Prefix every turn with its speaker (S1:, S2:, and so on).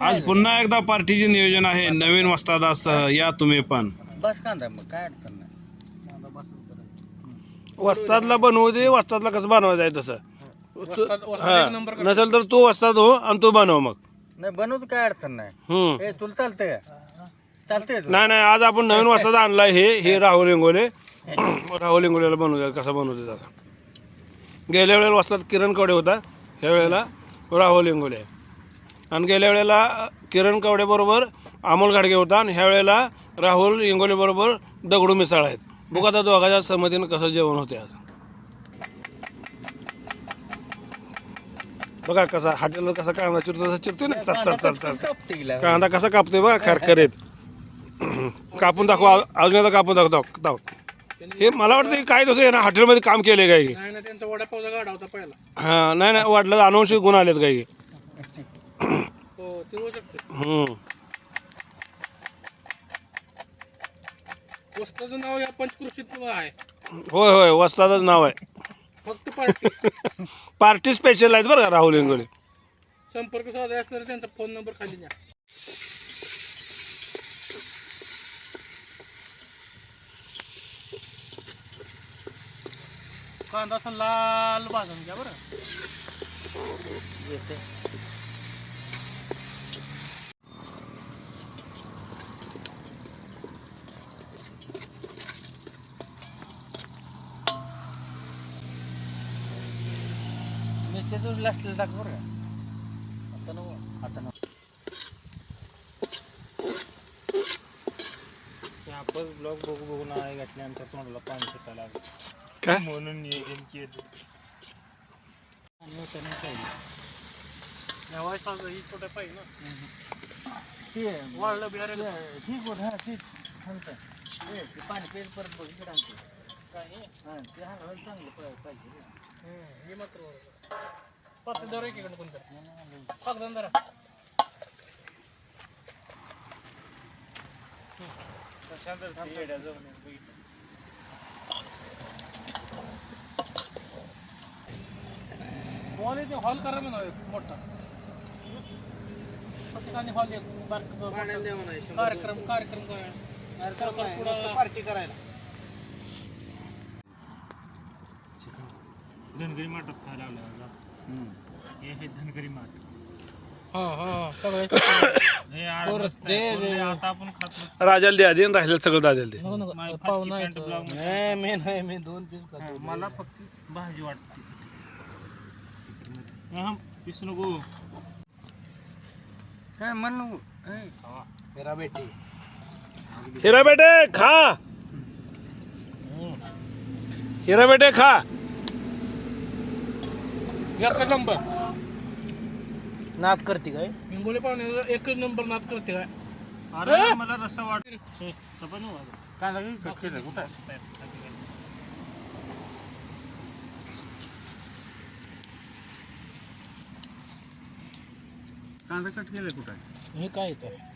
S1: आज पुन्हा एकदा पार्टीचे नियोजन आहे. नवीन वस्तादासह या तुम्ही पण.
S2: बस कांदा मग काय अडचण नाही.
S3: वस्तादला बनवू दे वस्तादला कसं बनवायचं आहे तसं. तू- हा. नसेल तर तू वस्ताद हो आणि तू बनव मग.
S2: नाही बनवत काय अडचण नाही.
S3: हम्म.
S2: ए तुला चालतंय का? चालतंय तुला?
S3: नाही नाही आज आपण नवीन वस्ताद आणलाय हे हे राहुल इंगोले. राहुल इंगोलेला बनवूया कसा बनवते आता गेल्या वेळेला वस्ताद किरण कवडे होता ह्या वेळेला राहुल इंगोले. आणि गेल्या वेळेला किरण कवडे बरोबर अमोल घाडगे होता आणि ह्या वेळेला राहुल इंगोले बरोबर दगडू मिसाळ आहेत. बघू आता दोघांच्या संमतीनं कसं जेवण होते आज. बघा कसा हॉटेलवर कसा कांदा चिरतो तसा चिरतोय ना? चल चल चल चल. कांदा कसा कापतोय बघा खरखरीत कापून दाखव अजून एकदा कापून दाखव दाखव. हे मला वाटतं की काय तसं आहे ना हॉटेलमध्ये काम केले
S4: पहिला.
S3: हा नाही नाही वाटलं अनुवंशिक गुण आलेत काही.
S4: हो ते होऊ शकते.
S3: हम्म.
S4: वस्ताचं नाव या पंचकृषीत आहे.
S3: होय होय वस्तादच नाव आहे.
S4: फक्त पार्टी.
S3: पार्टी स्पेशल आहेत बरं का राहुल इंगोले.
S4: संपर्क साधा असणार त्यांचा फोन नंबर खाली द्या. कांदा असा लाल भाजून घ्या बरं.
S2: येते. मिरच्या दूर लास्टला टाक बरं का. आता नव आता नव
S5: आपण ब्लॉग बघू बघून आहे घातले आमच्या तोंडाला पाणी सुटायला लागलं.
S3: काय?
S5: म्हणून नियोजन केलं
S4: या वयसाचं ही छोट्या पाहिजे ना?
S2: ते
S4: वाढलं बिहार
S2: ठीक होत हा ते पाणी पेज परत बघ इकडे आणतो
S4: हे? मात्र पाच दर एकीकडे कोणतं पाच हॉल येते हॉल करा म्हणा मोठा प्रत्येकाने हॉल एक कार्यक्रम कार्यक्रम
S5: पार्टी करायला धनगरी माठात खायला लागलं हे हे धनगरी माठ
S4: हा हा सगळे
S5: हे आड मस्त आहे. पूर्वी आता आपण खात
S3: राजाला द्या दे राहिलेलं सगळं दाद्याला दे.
S4: नको नको.
S2: नाही मी नाही मी दोन पीस खातो.
S5: मला फक्त भाजी वाटते. हा, पिसू नको.
S2: काय म्हणू ए,
S5: तेरा बेटी.
S3: हिरा बेटे खा. हिरा बेटे खा.
S4: एक नंबर
S2: नाक करते काय?
S4: हिंगोली पाहुणे एक नंबर नाद करते काय?
S5: अरे मला रस्सा वाट चपाती वाट
S2: काय लागेल केलं कुठं कांदा कट केलं कुठं
S5: हे काय येतं